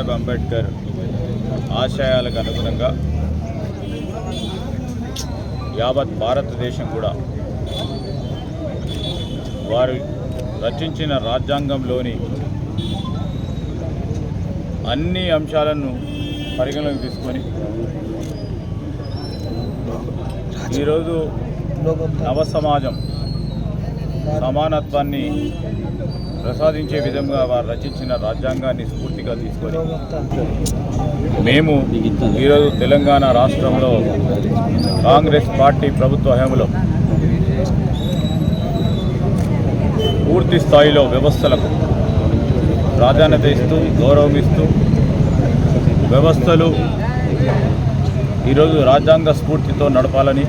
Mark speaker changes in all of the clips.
Speaker 1: బాబాసాహెబ్ అంబేద్కర్ ఆశయాలకు అనుగుణంగా యావత్ భారతదేశం కూడా వారు రచించిన రాజ్యాంగంలోని అన్ని అంశాలను పరిగణలోకి తీసుకొని ఈరోజు నవ సమాజం సమానత్వాన్ని ప్రసాదించే విధంగా వారు రచించిన రాజ్యాంగాన్ని స్ఫూర్తిగా తీసుకొని మేము ఈరోజు తెలంగాణ రాష్ట్రంలో కాంగ్రెస్ పార్టీ ప్రభుత్వ హయాంలో పూర్తి స్థాయిలో వ్యవస్థలకు ప్రాధాన్యత ఇస్తూ గౌరవం ఇస్తూ వ్యవస్థలు ఈరోజు రాజ్యాంగ స్ఫూర్తితో నడపాలని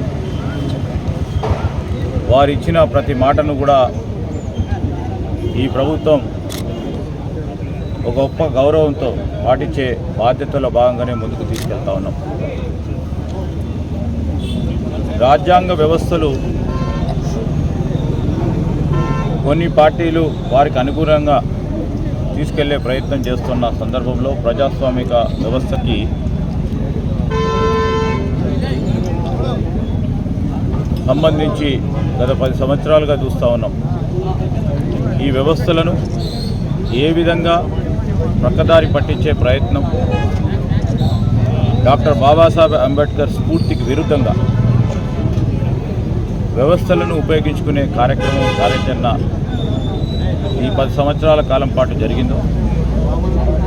Speaker 1: వారిచ్చిన ప్రతి మాటను కూడా ఈ ప్రభుత్వం ఒక గొప్ప గౌరవంతో పాటించే బాధ్యతలో భాగంగానే ముందుకు తీసుకెళ్తా ఉన్నాం. రాజ్యాంగ వ్యవస్థలు కొన్ని పార్టీలు వారికి అనుగుణంగా తీసుకెళ్ళే ప్రయత్నం చేస్తున్న సందర్భంలో ప్రజాస్వామిక వ్యవస్థకి సంబంధించి గత పది సంవత్సరాలుగా చూస్తూ ఉన్నాం. ఈ వ్యవస్థలను ఏ విధంగా ప్రక్కదారి పట్టించే ప్రయత్నం. డాక్టర్ బాబాసాహెబ్ అంబేద్కర్ స్ఫూర్తికి విరుద్ధంగా వ్యవస్థలను ఉపయోగించుకునే కార్యక్రమం కార్యాచరణ ఈ పది సంవత్సరాల కాలం పాటు జరిగిందో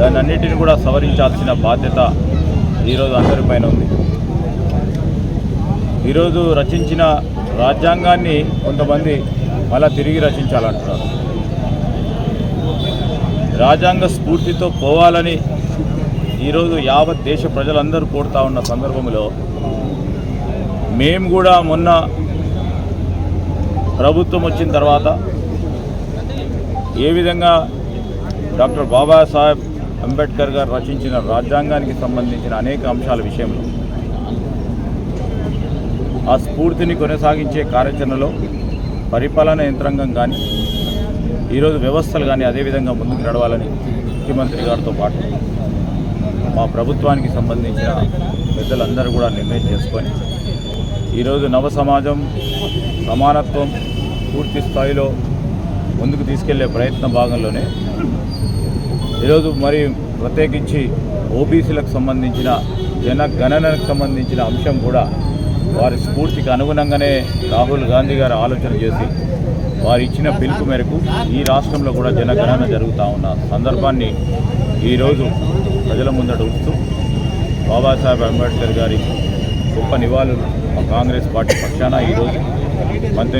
Speaker 1: దాని అన్నిటిని కూడా సవరించాల్సిన బాధ్యత ఈరోజు అందరిపైన ఉంది. ఈరోజు రచించిన రాజ్యాంగాన్ని కొంతమంది మళ్ళా తిరిగి రచించాలంటున్నారు. రాజ్యాంగ స్ఫూర్తితో పోవాలని ఈరోజు యావత్ దేశ ప్రజలందరూ కోరుతా ఉన్న సందర్భంలో మేము కూడా మొన్న ప్రభుత్వం వచ్చిన తర్వాత ఏ విధంగా డాక్టర్ బాబాసాహెబ్ అంబేద్కర్ గారు రచించిన రాజ్యాంగానికి సంబంధించిన అనేక అంశాల విషయంలో ఆ స్ఫూర్తిని కొనసాగించే కార్యాచరణలో పరిపాలన యంత్రాంగం కానీ ఈరోజు వ్యవస్థలు కానీ అదేవిధంగా ముందుకు నడవాలని ముఖ్యమంత్రి గారితో పాటు మా ప్రభుత్వానికి సంబంధించిన పెద్దలందరూ కూడా నిర్ణయం చేసుకొని ఈరోజు నవ సమాజం సమానత్వం పూర్తి స్థాయిలో ముందుకు తీసుకెళ్ళే ప్రయత్న భాగంలోనే ఈరోజు మరి ప్రత్యేకించి ఓబీసీలకు సంబంధించిన జనగణనకు సంబంధించిన అంశం కూడా వారి స్ఫూర్తికి అనుగుణంగానే రాహుల్ గాంధీ గారు ఆలోచన చేసి వారు ఇచ్చిన పిలుపు మేరకు ఈ రాష్ట్రంలో కూడా జనగణన జరుగుతూ ఉన్న సందర్భాన్ని ఈరోజు ప్రజల ముందట ఉంచుతూ బాబాసాహెబ్ అంబేద్కర్ గారి గొప్ప నివాళులు కాంగ్రెస్ పార్టీ పక్షాన ఈరోజు మంత్రి